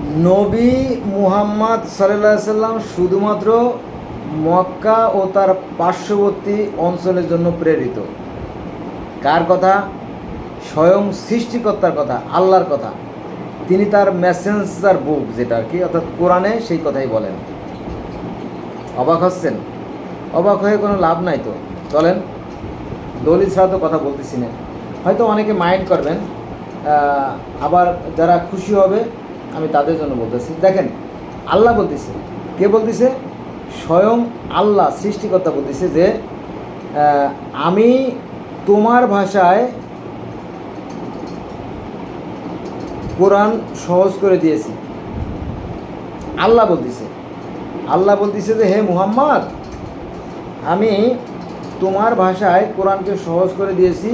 নবী মুহাম্মদ সাল্লাম শুধুমাত্র মক্কা ও তার পার্শ্ববর্তী অঞ্চলের জন্য প্রেরিত। কার কথা? স্বয়ং সৃষ্টিকর্তার কথা, আল্লাহর কথা। তিনি তার মেসেঞ্জার বুক যেটা আর কি, অর্থাৎ কোরআনে সেই কথাই বলেন। অবাক হচ্ছেন? অবাক হয়ে কোনো লাভ নাই তো? চলেন, দলিল ছাড়া তো কথা বলতেছি না। হয়তো অনেকে মাইন্ড করবেন আবার যারা খুশি হবে আমি তাদের জন্য বলতেছি, দেখেন, আল্লাহ বলতেছে, কে বলতেছে? স্বয়ং আল্লাহ, সৃষ্টিকর্তা বলতেছে যে আমি তোমার ভাষায় কোরআন সহজ করে দিয়েছি। আল্লাহ বলতেছে আল্লাহ বলতেছে যে, হে মুহাম্মদ, আমি তোমার ভাষায় কোরআনকে সহজ করে দিয়েছি,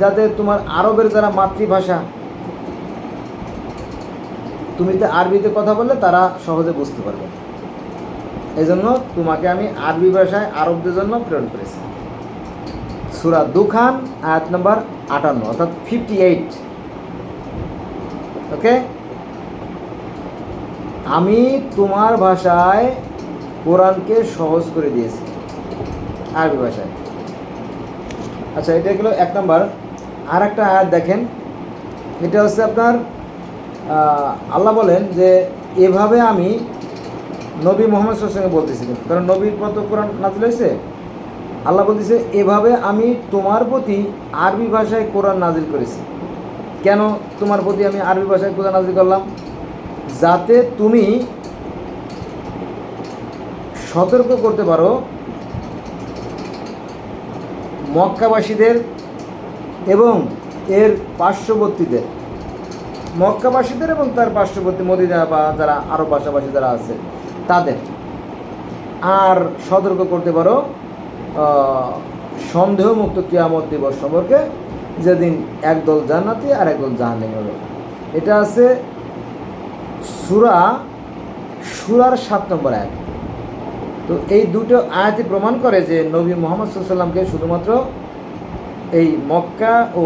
যাতে তোমার আরবের যারা মাতৃভাষা তুমি তো আরবিতে কথা বললে তারা সহজে বুঝতে পারবে। এই জন্য তোমাকে আমি আরবি ভাষায় আরবদের জন্য প্রেরণ করেছি। সুরা দুখান, আয়াত নম্বর আটান্ন, অর্থাৎ ফিফটি এইট ওকে? আমি তোমার ভাষায় কোরআনকে সহজ করে দিয়েছি, আরবি ভাষায়। আচ্ছা এটা গেলো এক নম্বর। আর একটা আয়াত দেখেন। এটা হচ্ছে আপনার আল্লাহ বলেন যে এভাবে আমি নবী মোহাম্মদ সঙ্গে বলতেছিলেন কারণ নবীর পর তো কোরআন নাজিল হয়েছে? আল্লাহ বলতেছে, এভাবে আমি তোমার প্রতি আরবি ভাষায় কোরআন নাজিল করেছি। কেন তোমার প্রতি আমি আরবি ভাষায় কোরআন নাজিল করলাম? যাতে তুমি সতর্ক করতে পারো মক্কাবাসীদের এবং এর পার্শ্ববর্তীদের। মক্কাবাসীদের এবং তার পার্শ্ববর্তী মদিনা বা যারা আরও পাশাপাশি যারা আছে, তাদের। আর সতর্ক করতে পারো সন্দেহমুক্ত কিয়ামত দিবস সম্পর্কে, যেদিন একদল জান্নাতি আর একদল জাহান্নামী হবে। এটা আছে সুরা, সুরার সাত নম্বর এক তো এই দুটো আয়াতি প্রমাণ করে যে নবী মোহাম্মদ সাল্লামকে শুধুমাত্র এই মক্কা ও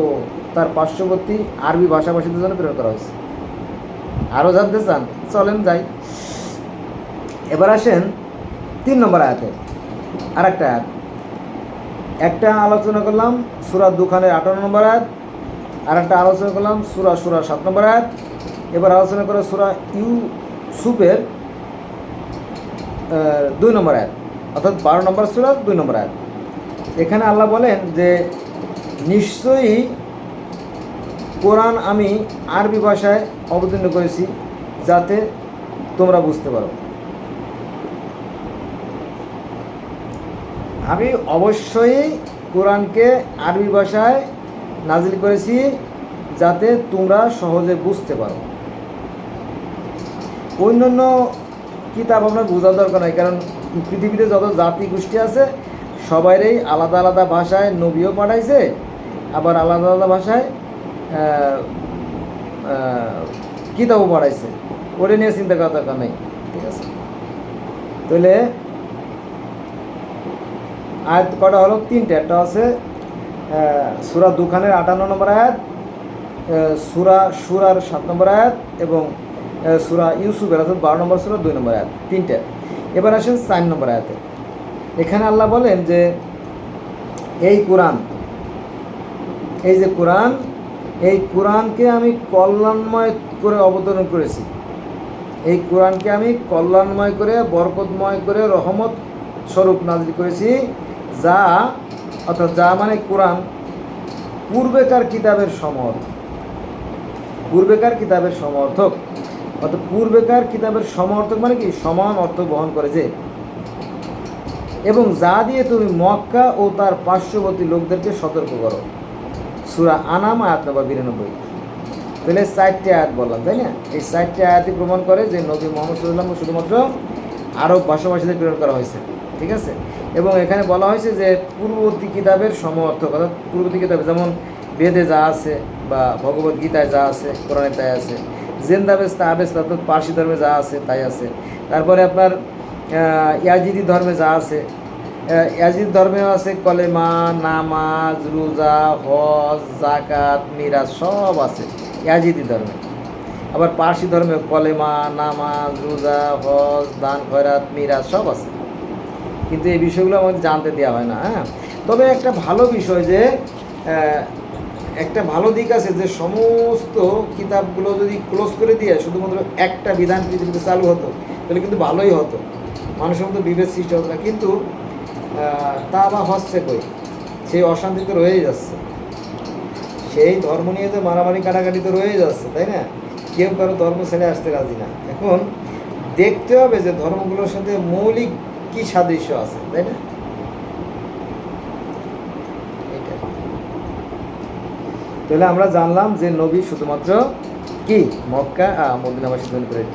তার পার্শ্ববর্তী আরবি ভাষাভাষীদের জন্য প্রেরণ করা হয়েছে। আরও জানতে চান, চলেন যাই। এবার আসেন তিন নম্বর আয়াতে। আর একটা আয়াত। একটা আলোচনা করলাম সুরা দুখানের আঠারো নম্বর আয়াত আর একটা আলোচনা করলাম সুরা সুরা সাত নম্বর আয়াত। এবার আলোচনা করে সুরা ইউ সুপের দুই নম্বর আয়াত, অর্থাৎ বারো নম্বর সুরা দুই নম্বর আয়াত। এখানে আল্লাহ বলেন যে, নিশ্চয়ই কোরআন আমি আরবি ভাষায় অবতীর্ণ করেছি যাতে তোমরা বুঝতে পারো। আমি অবশ্যই কোরআনকে আরবি ভাষায় নাজিল করেছি যাতে তোমরা সহজে বুঝতে পারো। অন্যান্য কিতাব আপনার বোঝা দরকার নাই, কারণ পৃথিবীতে যত জাতি গোষ্ঠী আছে, সবাইরই আলাদা আলাদা ভাষায় নবীও পাঠাইছে, আবার আলাদা আলাদা ভাষায় কিতাবও পাঠাইছে ওটা নিয়ে চিন্তা করার দরকার নেই, ঠিক আছে? তাহলে আয়াত কটা হলো? তিনটে। একটা আছে সুরা দুখানের আটান্ন নম্বর আয়াত সুরা সুরার সাত নম্বর আয়াত এবং সুরা ইউসুফের অর্থাৎ বারো নম্বর সুরা দুই নম্বর আয়াত, তিনটে। এবার আসেন চার নম্বর আয়াতে। এখানে আল্লাহ বলেন যে, এই কোরআন, এই যে কোরআন এই কোরআনকে আমি কল্যাণময় করে অবতরণ করেছি। এই কোরআনকে আমি কল্যাণময় করে, বরকতময় করে, রহমত স্বরূপ নাজিল করেছি, যা, অর্থাৎ যা মানে কোরআন, পূর্বেকার কিতাবের সমর্থক। পূর্বেকার কিতাবের সমর্থক। অর্থাৎ পূর্বেকার কিতাবের সমর্থক মানে কি? সমান অর্থ বহন করে যে। এবং যা দিয়ে তুমি মক্কা ও তার পার্শ্ববর্তী লোকদেরকে সতর্ক করো। সুরা আনাম, আয়াত নম্বর বিরানব্বই। তাহলে চারটে আয়াত বললাম, তাই না? এই চারটে আয়াতই প্রমাণ করে যে নবী মোহাম্মদ সাল্লাম শুধুমাত্র আরব ভাষাভাষীদের প্রেরণ করা হয়েছে, ঠিক আছে? এবং এখানে বলা হয়েছে যে পূর্ববর্তী কিতাবের সমর্থক, অর্থাৎ পূর্ববর্তী কিতাবে যেমন বেদে যা আছে বা ভগবত গীতায় যা আছে, কোরআনে তাই আছে জেন্দাবেজ তাবেজ অর্থাৎ পার্সি ধর্মে যা আছে তাই আছে। তারপরে আপনার ইয়াজিদি ধর্মে যা আছে ইয়াজিদ ধর্মেও আছে, কলেমা, নামাজ, রোজা, হজ জাকাত মিরাজ সব আছে, ইয়াজিদি ধর্মে। আবার পার্সি ধর্মে কলেমা, নামাজ, রোজা, হজ, দান, খয়রাত, মিরাজ সব আছে। কিন্তু এই বিষয়গুলো আমাদের জানতে দেওয়া হয় না হ্যাঁ? তবে একটা ভালো বিষয় যে একটা ভালো দিক আছে যে, সমস্ত কিতাবগুলো যদি ক্লোজ করে দিয়ে শুধুমাত্র একটা বিধান পৃথিবীতে চালু হতো, তাহলে কিন্তু ভালোই হতো। মানুষের মধ্যে বিভেদ সৃষ্টি হতো না। কিন্তু তা বা হচ্ছে কই? সেই অশান্তি তো রয়েই যাচ্ছে। সেই ধর্ম নিয়ে তো মারামারি কাটাকাটি তো রয়েই যাচ্ছে, তাই না? কেউ কারও ধর্ম ছেড়ে আসতে রাজি না। এখন দেখতে হবে যে ধর্মগুলোর সাথে মৌলিক কি সাদৃশ্য আছে, তাই না। তাহলে আমরা জানলাম যে নবী শুধুমাত্র কি? মক্কা মদিনাবাসী জন্য প্রেরিত